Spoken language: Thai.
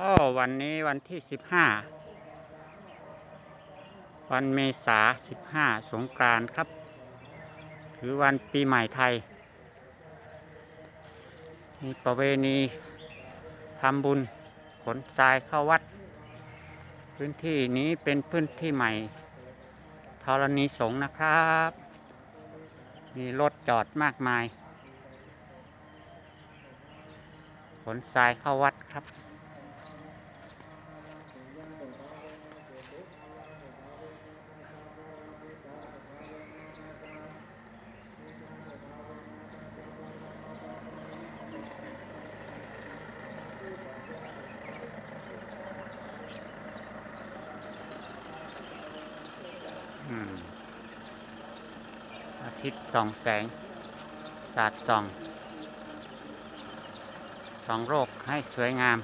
อ้อวันนี้วันที่สิบห้าวันเมษาสิบห้าสงกรานครับหรือวันปีใหม่ไทย มีประเวณีทำบุญขนทรายเข้าวัด พื้นที่นี้เป็นพื้นที่ใหม่ธรณีสงนะครับ มีรถจอดมากมาย ขนทรายเข้าวัดครับ อาทิตย์ส่องแสง สาดส่อง สองโรคให้สวยงาม